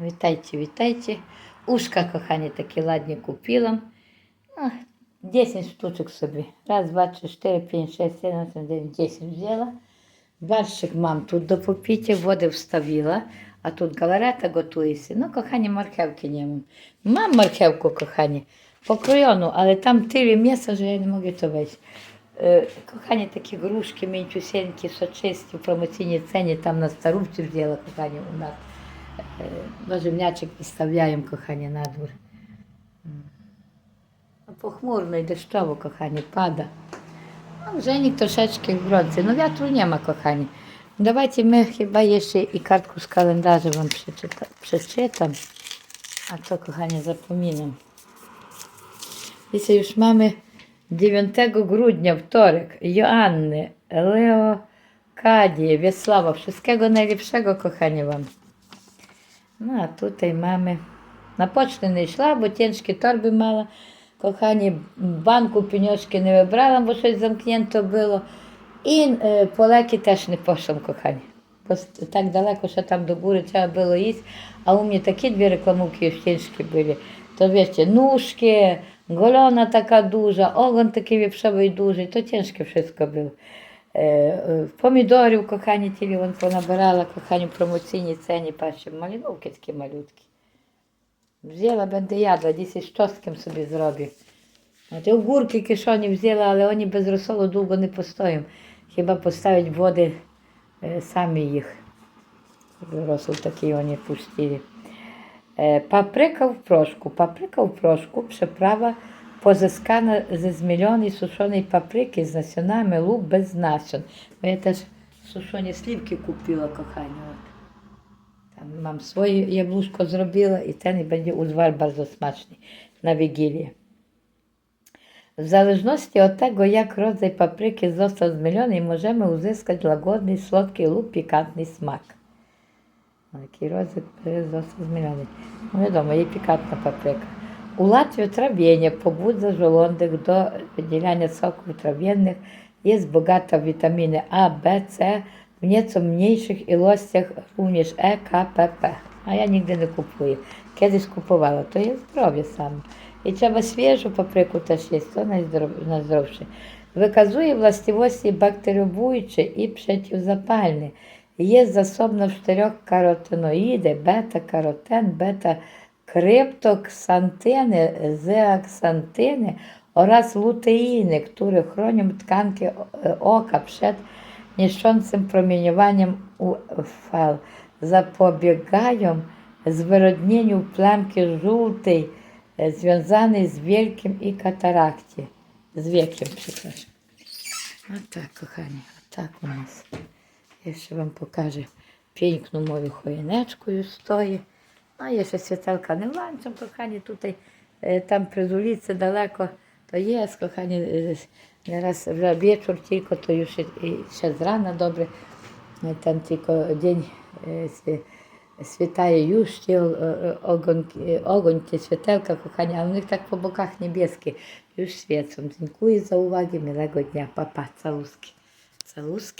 Вітайте, вітайте. Ушка, кохані, такі ладні купила. Ну, 10 штучок собі. Раз, два, три, чотири, п'ять, шесть, сім, вісім, дев'ять, десять взяла. Барщик мам тут до попіті, води вставила, а тут галарета готується. Ну, кохані, мархевки нема. Мам мархевку, кохані, покройону, але там тилі м'яса, що я не можу то весь. Е, кохані такі грушки, мінчусенькі, сочисті в промоційній ціні, там на старубці взяла, кохані, у нас. bo e, ziemniaczek wystawiają, kochanie, na dwór. No, pochmurno i deszczowo, kochanie, pada. No, żenik troszeczkę w drodze. No wiatru nie ma, kochanie. Dawajcie my chyba jeszcze i kartku z kalendarza wam przeczyta, przeczytam. A to, kochanie, zapominam. Wiecie, już mamy 9 grudnia, wtorek, Joanny, Leo, Kadie, Wiesława. Wszystkiego najlepszego, kochanie wam. Ну, а тут і мами. На почту не йшла, бо тінські торби мала. Кохані банку піньочки не вибрала, бо щось замкненто було. І е, по теж не пішла, кохані. Бо так далеко, що там до бури треба було їсти. А у мене такі дві рекламуки тінські були. То віще, нушки, голона така дуже, огонь такий віпшовий дуже, то тінське все було. Е, е, помідорів кохані тілі вон понабирала, кохані промоційні ціні перші маліновки такі малютки. Взяла бендеядла, десь що з ким собі зробив. От огурки кишоні взяла, але вони без розсолу довго не постоїм. Хіба поставить води е, самі їх. Розсол такий вони пустили. Паприка в прошку, паприка в прошку, приправа позискана зі змільони сушоної паприки з насінами лук без насін. Бо я теж сушоні слівки купила кохання. От. Там мам своє яблучко зробила і це не буде узвар дуже смачний на вігілі. В залежності від того, як роdzaj паприки został zmielony, możemy uzyskać łagodny, słodki lub pikantny smak. Taki rodzaj został zmielony. No wiadomo, jej pikantna papryka. У Латвії трав'яник побудза желудок до виділяння соків трав'яних є багато вітаміни А, Б, С, в нецумніших ілостях рівніж Е, э, К, П, П. А я нігде не купую. Кедись купувала, то є здоров'я саме. І треба свіжу паприку теж їсти, то найздоровше. Виказує властивості бактеріобуючі і протизапальні. Є засобно в чотирьох каротиноїди, бета-каротен, бета криптоксантини, зеаксантини oraz luteiny, które chronią tkankę oka przed niszczącym promieniowaniem UV, zapobiegają zwyrodnieniu plamki żółtej, związanej z wielkim i katarakcie. Z wiekiem, przepraszam. A tak, kochani, a tak u nas. Jeszcze Wam pokażę piękną moją choineczkę już stoi. No i jeszcze świetelka nie no, włączam, kochanie, tutaj, e, tam przez ulicę daleko, to jest, kochanie, teraz wieczór tylko, to już jeszcze z rana dobry, e, tam tylko dzień e, świetaje już te ogon, ogon, te świetelka, kochanie, a u nich tak po bokach niebieskie już świecą. Dziękuję za uwagę, miłego dnia, papa, całuski. Całuski.